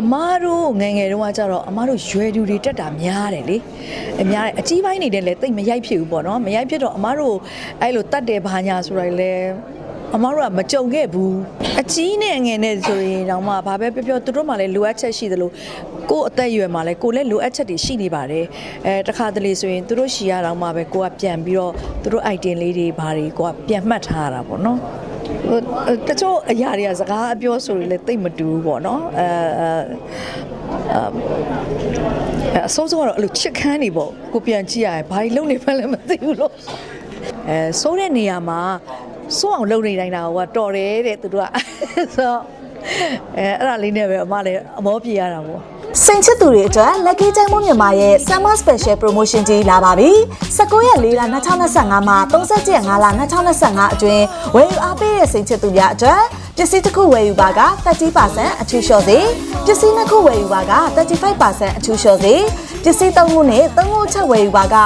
အမားတို့ငယ်ငယ်တုန်းကကြတော့အမားတို့ရွယ်သူတွေတက်တာများတယ်လေအများတယ်အကြီးပိုင်းနေတယ်လေတိတ်မရိုက်ဖြစ်ဘူးပေါ့နော်မရိုက်ဖြစ်တော့အမားတို့အဲ့လိုတတ်တယ်ဘာညာဆိုရလေအမားတို့ကမကြုံခဲ့ဘူးအကြီးနဲ့အငယ်နဲ့ဆိုရင်တော့မှဘာပဲပြောပြောသူတို့မှလည်းလိုအပ်ချက်ရှိသလိုကိုယ့်အသက်အရွယ်မှာလည်းကိုယ်လည်းလိုအပ်ချက်တွေရှိနေပါတယ်အဲတခါတလေဆိုရင်သူတို့ရှီရတော့မှပဲကိုကပြန်ပြီးတော့သူတို့ item လေးတွေဘာတွေကိုကပြန်မှတ်ထားရတာပေါ့နော် ဟိုတချို့အရာတွေကစကားအပြောဆိုရင်လည်းတိတ်မတူဘူးပေါ့နော်အဲအဲအဲအစိုးဆုံးကတော့အဲ့လိုချစ်ခမ်းနေပေါ့ကိုပြန်ကြည့်ရရင်ဘာကြီးလုံနေမှလည်းမသိဘူးလို့အဲစိုးတဲ့နေရာမှာစိုးအောင်လုံနေတိုင်းတာကတော်တယ်တဲ့သူတို့ကဆိုတော့အဲအဲ့ဒါလေးနဲ့ပဲအမလည်းအမောပြေရတာပေါ့ စိန်ချစ်သူတွေအတွက် Lucky ကျိုင်းမွန်မြန်မာရဲ့ Summer Special Promotion ကြီးလာပါပြီ။19ရက်4လ2025မှာ30ရက်5လ2025အတွင်းဝယ်ယူအားပေးတဲ့စိန်ချစ်သူများအတွက်ပစ္စည်းတစ်ခုဝယ်ယူပါက30%အထူးလျှော့စေပစ္စည်းနှစ်ခုဝယ်ယူပါက35%အထူးလျှော့စေပစ္စည်းသုံးခုနဲ့သုံးခုချက်ဝယ်ယူပါက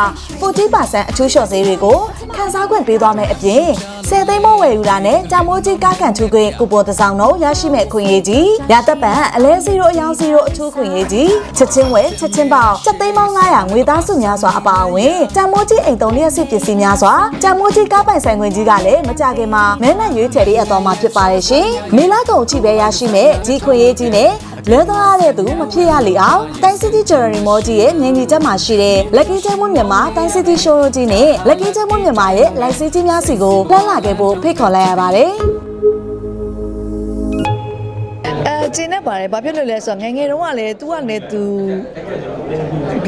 40%အထူးလျှော့စေတွေကိုခန်းစားခွင့်ပေးသွားမယ်အပြင် 10သိန်းမိုးဝယ်ယူတာနဲ့တာမိုးကြီးကားကန်ထူခွင့်ကူပွန်တစ်စောင်းတော့ရရှိမဲ့ခွင့်ရေးကြီးရသက်ပံအလဲစီရိုအယောင်စီရိုအထူးခွင့်ရေးကြီးချက်ချင်းဝယ်ချက်ချင်းပေါက်ချက်သိန်းပေါင်း900ငွေသားစုများစွာအပါအဝင်တာမိုးကြီးအိမ်သုံးလျက်စစ်ပစ္စည်းများစွာတာမိုးကြီးကားပိုင်ဆိုင်ခွင့်ကြီးကလည်းမကြခင်မှာမဲနဲ့ရွေးချယ်ရအပ်သွားမှာဖြစ်ပါတယ်ရှင်မေလာကုံချိပဲရရှိမဲ့ဒီခွင့်ရေးကြီးနဲ့ လွဲသွားရတဲ့သူမဖြစ်ရလေအောင်တိုင်းစီတီဂျယ်ရီမောကြီးရဲ့မြင်းကြီးချက်မှာရှိတဲ့ Lucky ကျဲမွန်းမြန်မာတိုင်းစီတီရှိုးရိုကြီးနဲ့ Lucky ကျဲမွန်းမြန်မာရဲ့လိုက်စီကြီးများစီကိုလှမ်းလာခဲ့ဖို့ဖိတ်ခေါ်လိုက်ရပါတယ် ကျင်းနေပါတယ်ဘာဖြစ်လို့လဲဆိုတော့ငယ်ငယ်တုန်းကလည်း तू ကလည်း तू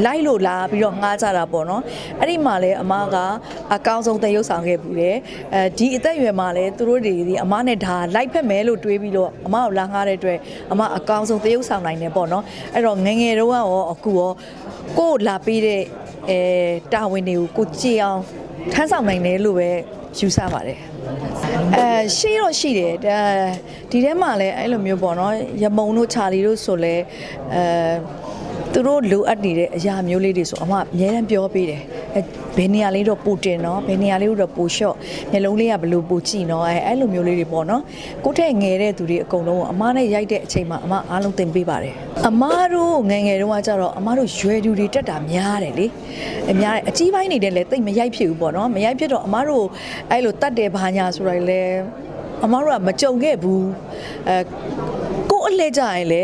လိုက်လို့လာပြီးတော့ငှားကြတာပေါ့နော်အဲ့ဒီမှာလည်းအမကအကောင်းဆုံးသရုပ်ဆောင်ခဲ့ဘူးတယ်အဲဒီအသက်အရွယ်မှာလည်းသူတို့တွေဒီအမနဲ့ဒါလိုက်ဖက်မယ်လို့တွေးပြီးတော့အမကိုလာငှားတဲ့အတွက်အမအကောင်းဆုံးသရုပ်ဆောင်နိုင်တယ်ပေါ့နော်အဲ့တော့ငယ်ငယ်တုန်းကရောအခုရောကိုယ်လာပေးတဲ့အဲတာဝန်တွေကိုကိုကြည်အောင်ထမ်းဆောင်နိုင်တယ်လို့ပဲယူဆပါတယ် အဲရှိတော့ရှိတယ်ဒါဒီထဲမှာလည်းအဲ့လိုမျိုးပေါ့နော်ရမုံတို့ခြာလီတို့ဆိုလဲအဲ သူတို့လိုအပ်နေတဲ့အရာမျိုးလေးတွေဆိုအမအများတမ်းပြောပေးတယ်အဲဘယ်နေရာလေးတော့ပူတင်နော်ဘယ်နေရာလေးတော့ပူလျှော့မျက်လုံးလေးကဘလို့ပူကြည့်နော်အဲအဲ့လိုမျိုးလေးတွေပေါ့နော်ကိုယ့်ထက်ငယ်တဲ့သူတွေအကုန်လုံးကိုအမနဲ့ရိုက်တဲ့အချိန်မှာအမအားလုံးသင်ပေးပါတယ်အမတို့ငယ်ငယ်တုန်းကကြတော့အမတို့ရွယ်သူတွေတက်တာများတယ်လေအများတယ်အကြီးပိုင်းနေတယ်လေတိတ်မရိုက်ဖြစ်ဘူးပေါ့နော်မရိုက်ဖြစ်တော့အမတို့အဲ့လိုတတ်တယ်ဘာညာဆိုရလေအမတို့ကမကြုံခဲ့ဘူးအဲကိုယ်အလှည့်ကြရင်လေ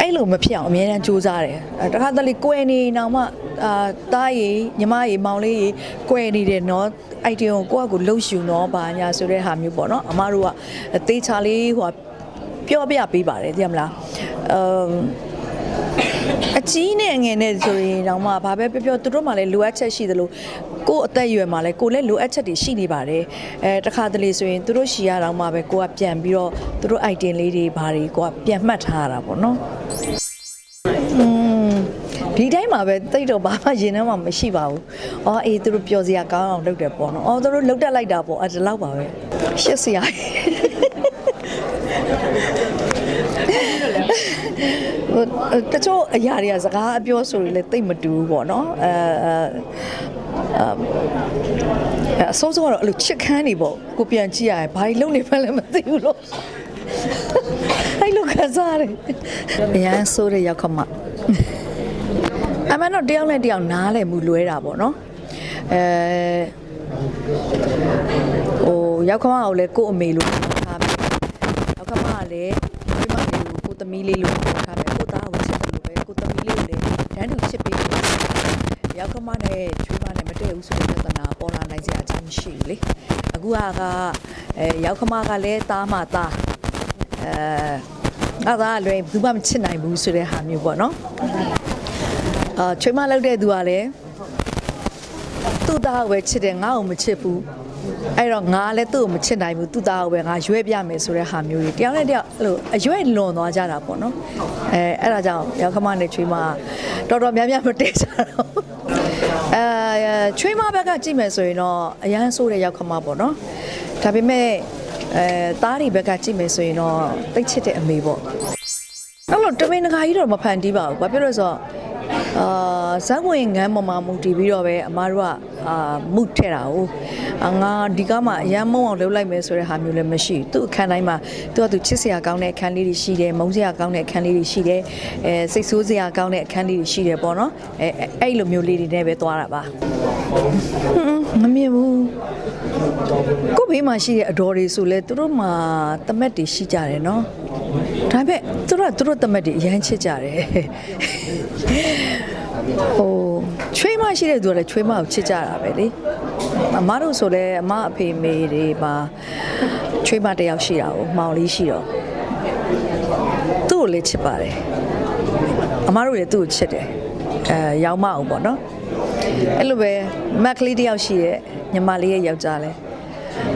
အဲ့လိုမဖြစ်အောင်အများတန်းစူးစမ်းတယ်အဲတခါတလေကွယ်နေနောက်မှအာတားရီညီမရီမောင်လေးရီကွယ်နေတယ်နော်အိုက်တင်ကိုကိုယ့်အကူလှုပ်ရှူနော်ဘာညာဆိုတဲ့ဟာမျိုးပေါ့နော်အမတို့ကတေချာလေးဟိုပြောပြပေးပါတယ်သိရမလားအမ်အကြီးနဲ့အငယ်နဲ့ဆိုရင်တော့မှဘာပဲပြောပြောသူတို့မှလည်းလိုအပ်ချက်ရှိသလို ကိုယ့်အသက်အရွယ်မှာလည်းကိုယ်လည်းလိုအပ်ချက်တွေရှိနေပါတယ်အဲတခါတလေဆိုရင်သူတို့ရှီရတော့မှပဲကိုကပြန်ပြီးတော့သူတို့ item လေးတွေဘာတွေကိုကပြန်မှတ်ထားရတာပေါ့နော်อืมဒီတိုင်းမှာပဲတိတ်တော့ဘာမှရင်ထဲမှာမရှိပါဘူး။အော်အေးသူတို့ပျော်စရာကောင်းအောင်လုပ်တယ်ပေါ့နော်။အော်သူတို့လှုပ်တက်လိုက်တာပေါ့အဲ့ဒါလောက်ပါပဲ။ရှက်စရာဟိုတချို့အရာတွေကစကားအပြောဆိုရင်လည်းတိတ်မတူဘူးပေါ့နော်အဲ အဲအစိုးဆုံးကတော့အဲ့လိုချစ်ခမ်းနေပေါ့ကိုပြန်ကြည့်ရရင်ဘာကြီးလုံနေမှလည်းမသိဘူးလို့အဲ့လိုခံစားရတယ်အရန်ဆိုးတဲ့ရောက်ခမအမှန်တော့တယောက်နဲ့တယောက်နားလည်မှုလွဲတာပေါ့နော်အဲဟိုရောက်ခမကိုလည်းကို့အမေလို့ထားပြီရောက်ခမကလည်းဒီမလေးကိုကိုသမီးလေးလို့ထားပြီကိုသားကိုချစ်တယ်လို့ပဲကိုသမီးလေးကိုလည်းတန်းတူချစ်ပေးတယ်ရောက်ခမနဲ့ချွေး မနဲ့မတည့်ဘူးဆိုတဲ့ပြဿနာပေါ်လာနိုင်စရာအကြောင်းမရှိဘူးလေအခုကကအဲရောက်ခမကလည်းသားမသားအဲငါသားကလည်းဘူးမှမချစ်နိုင်ဘူးဆိုတဲ့ဟာမျိုးပေါ့နော်အာချွေးမလောက်တဲ့သူကလည်းသူ့သားကိုပဲချစ်တယ်ငါ့ကိုမချစ်ဘူးအဲ့တော့ငါလည်းသူ့ကိုမချစ်နိုင်ဘူးသူ့သားကိုပဲငါရွေးပြမယ်ဆိုတဲ့ဟာမျိုးတွေတယောက်နဲ့တယောက်အဲ့လိုအရွယ်လွန်သွားကြတာပေါ့နော်အဲအဲ့ဒါကြောင့်ရောက်ခမနဲ့ချွေးမတော်တော်များများမတည့်ကြတော့ အဲချွေးမဘက်ကကြည့်မယ်ဆိုရင်တော့အရန်ဆိုးတဲ့ရောက်ခမပေါ့နော်ဒါပေမဲ့အဲသားတွေဘက်ကကြည့်မယ်ဆိုရင်တော့တိတ်ချစ်တဲ့အမေပေါ့အဲ့လိုတမင်တကာကြီးတော့မဖန်တီးပါဘူးဘာဖြစ်လို့လဲဆိုတော့ အာဇက်ဝင်ငန်းပေါ်မှာမူတည်ပြီးတော့ပဲအမားတို့ကအာမုထည့်တာ哦အာငါဒီကမှအရန်မုံအောင်လုပ်လိုက်မယ်ဆိုတဲ့ဟာမျိုးလည်းမရှိဘူးသူ့အခန်းတိုင်းမှာသူကသူချစ်စရာကောင်းတဲ့အခန်းလေးတွေရှိတယ်မုန်းစရာကောင်းတဲ့အခန်းလေးတွေရှိတယ်အဲစိတ်ဆိုးစရာကောင်းတဲ့အခန်းလေးတွေရှိတယ်ပေါ့နော်အဲအဲ့လိုမျိုးလေးတွေနဲ့ပဲသွားတာပါဟွန်းမမြင်ဘူးကိုယ့်ဘေးမှာရှိတဲ့အတော်တွေဆိုလဲသူတို့မှာတမက်တွေရှိကြတယ်နော် ဒါပေမဲ့သူတို့ကသူတို့တမက်တွေအရန်ချစ်ကြတယ်ဟိုချွေးမရှိတဲ့သူကလည်းချွေးမကိုချစ်ကြတာပဲလေအမတို့ဆိုလဲအမအဖေမေတွေမှာချွေးမတစ်ယောက်ရှိတာကိုမောင်လေးရှိတော့သူ့ကိုလည်းချစ်ပါတယ်အမတို့လည်းသူ့ကိုချစ်တယ်အဲရောင်းမအောင်ပေါ့နော်အဲ့လိုပဲမက်ကလေးတစ်ယောက်ရှိရဲ့ညီမလေးရဲ့ယောက်ျားလဲ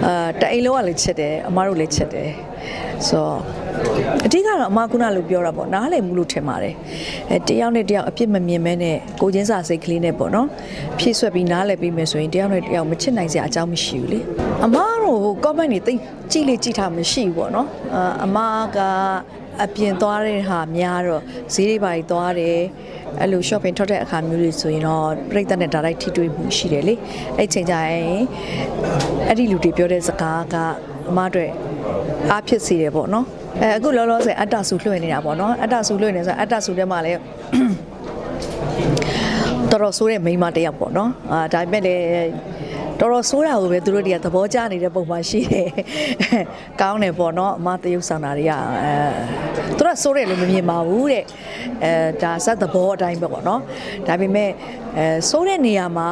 အာတအိမ်လုံးကလည်းချစ်တယ်အမတို့လည်းချစ်တယ်ဆိုတော့ အဓိကတော့အမကုနာလို့ပြောတာပေါ့နားလည်မှုလို့ထင်ပါတယ်အဲတယောက်နဲ့တယောက်အပြစ်မမြင်မဲနဲ့ကိုချင်းစာစိတ်ကလေးနဲ့ပေါ့နော်ဖြည့်ဆွက်ပြီးနားလည်ပြီးမယ်ဆိုရင်တယောက်နဲ့တယောက်မချစ်နိုင်စရာအကြောင်းမရှိဘူးလေအမတို့ဟို comment တွေတိတ်ကြည့်လေကြည့်ထားမရှိဘူးပေါ့နော်အာအမကအပြင်သွားတဲ့ဟာများတော့ဈေးတွေပါကြီးသွားတယ်အဲ့လို shopping ထွက်တဲ့အခါမျိုးတွေဆိုရင်တော့ပြိတ္တနဲ့ direct ထိတွေ့မှုရှိတယ်လေအဲ့ချိန်ကျရင်အဲ့ဒီလူတွေပြောတဲ့စကားက အမအတွက်အားဖြစ်စေတယ်ပေါ့နော်အဲအခုလောလောဆယ်အတ္တဆူလွှင့်နေတာပေါ့နော်အတ္တဆူလွှင့်နေဆိုအတ္တဆူထဲမှာလည်းတော်တော်ဆိုးတဲ့မိန်းမတစ်ယောက်ပေါ့နော်အာဒါပေမဲ့လည်းတော်တော်ဆိုးတာကိုပဲသူတို့တွေကသဘောကျနေတဲ့ပုံမှန်ရှိတယ်ကောင်းတယ်ပေါ့နော်အမတရုပ်ဆောင်တာတွေကအဲသူတို့ကဆိုးတယ်လို့မမြင်ပါဘူးတဲ့အဲဒါစက်သဘောအတိုင်းပဲပေါ့နော်ဒါပေမဲ့အဲဆိုးတဲ့နေရာမှာ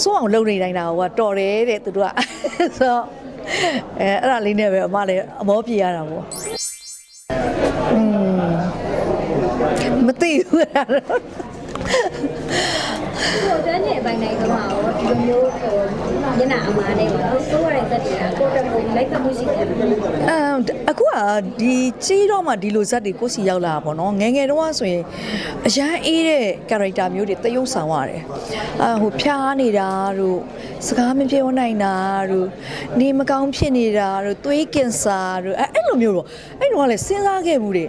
စိုးအောင်လုပ်နေတိုင်းတာကတော်တယ်တဲ့သူတို့ကဆိုတော့ အဲအဲ့ဒါလေးနဲ့ပဲအမလည်းအမောပြေရတာပေါ့อืมမသိဘူးအဲ့ဒါတော့ ဟိုတန်းနေအပိုင်းတိုင်းကမှာရောဒီလိုမျိုးဟိုညနာအမားနဲ့ပေါ့နော်စိုးရတဲ့သက်တွေကကိုတက်ကိုလိုက်ဖက်မှုရှိတယ်အမ်အခုကဒီကြီးတော့မှဒီလိုဇက်တွေကိုယ့်စီရောက်လာတာပေါ့နော်ငယ်ငယ်တုန်းကဆိုရင်အရန်အေးတဲ့ character မျိုးတွေတယုံဆောင်ရတယ်အဟိုဖျားနေတာတို့စကားမပြောနိုင်တာတို့နေမကောင်းဖြစ်နေတာတို့သွေးကင်ဆာတို့အဲအဲ့လိုမျိုးတော့အဲ့တော့ကလည်းစဉ်းစားခဲ့ဘူးတွေ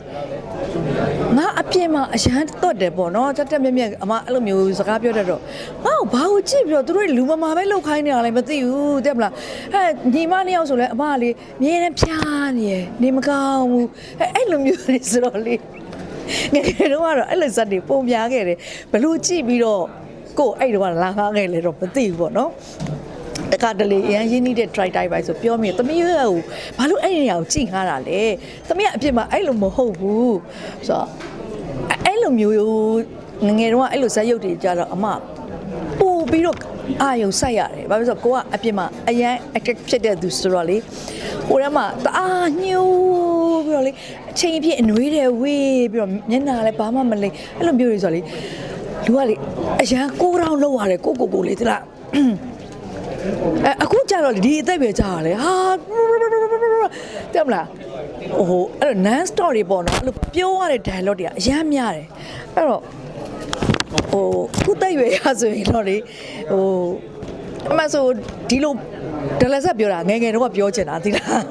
ငါအပြင်မှာအရန်တော့တယ်ပေါ့နော်တက်တက်မြက်မြက်အမအဲ့လိုမျိုးစကားပြောတတ်တော့ငါ့ကိုဘာကိုကြည့်ပြီးတော့သူတို့လူမမာပဲလောက်ခိုင်းနေတာလည်းမသိဘူးတဲ့မလားဟဲ့ညီမနှစ်ယောက်ဆိုလဲအမကလေမြဲတမ်းဖျားနေရယ်နေမကောင်းဘူးအဲအဲ့လိုမျိုးတွေဆိုတော့လေငယ်ငယ်တော့ကတော့အဲ့လိုဇက်တွေပုံပြားခဲ့တယ်ဘလို့ကြည့်ပြီးတော့ကိုယ်အဲ့တော့ကလာကားခဲ့လေတော့မသိဘူးပေါ့နော်တခါတလေအရန်ရင်းနှီးတဲ့ try တိုင်းပဲဆိုပြောမိတယ်သမီးရဲ့ကိုဘာလို့အဲ့ဒီနေရာကိုကြည့်ခါတာလဲသမီးကအပြစ်မှာအဲ့လိုမဟုတ်ဘူးဆိုတော့အဲ့လိုမျိုး ငငယ်တော့အဲ့လိုဇက်ရုပ်တွေကြတော့အမပို့ပြီးတော့အာယုံဆိုင်ရတယ်ဘာဖြစ်လို့ကိုကအပြစ်မှာအရန် attract ဖြစ်တဲ့သူဆိုတော့လေဟိုထဲမှာတအားညှိုးပြီးတော့လေအချိန်ပြည့်အနှွေးတယ်ဝေးပြီးတော့မျက်နှာလည်းဘာမှမလိမ့်အဲ့လိုမျိုးတွေဆိုတော့လေလူကလေအရန်ကိုးတောင်လောက်ရတယ်ကိုကိုကိုလေးသလားအဲအခုကြတော့လေဒီအသက်ပဲကြာရလေဟာတဲ့မလားဟိုအဲ့တော့ non story ပေါ့နော်အဲ့လိုပြောရတဲ့ dialogue တွေကအများများတယ်အဲ့တော့ ဟိုခုတိုက်ရွယ်ရဆိုရင်တော့လေဟိုအမှဆိုဒီလိုဒလဆက်ပြောတာငယ်ငယ်တော့ပြောချင်တာသိလား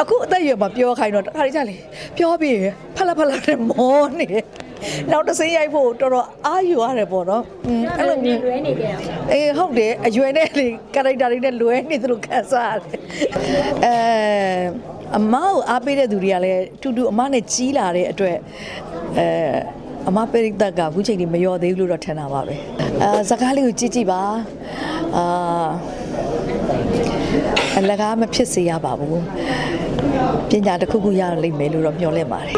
အခုအသက်အရွယ်မှာပြောခိုင်းတော့တခါတည်းကြလေပြောပြီးရင်ဖက်လက်ဖက်လက်နဲ့မောနေတယ်နောက်တစ်စင်းရိုက်ဖို့တော်တော်အားယူရတယ်ပေါ့နော်อืมအဲ့လိုမျိုးလွဲနေကြတာအေးဟုတ်တယ်အရွယ်နဲ့လေကာရိုက်တာတွေနဲ့လွဲနေသလိုခံစားရတယ်အဲအမကိုအားပေးတဲ့သူတွေကလည်းတူတူအမနဲ့ကြီးလာတဲ့အတွက်အဲ အမပရိသတ်ကအခုချိန်ဒီမလျော်သေးဘူးလို့တော့ထင်တာပါပဲအဲစကားလေးကိုကြည့်ကြည့်ပါအာအလကားမဖြစ်စေရပါဘူးပညာတစ်ခုခုရလိမ့်မယ်လို့တော့မျှော်လင့်ပါတယ်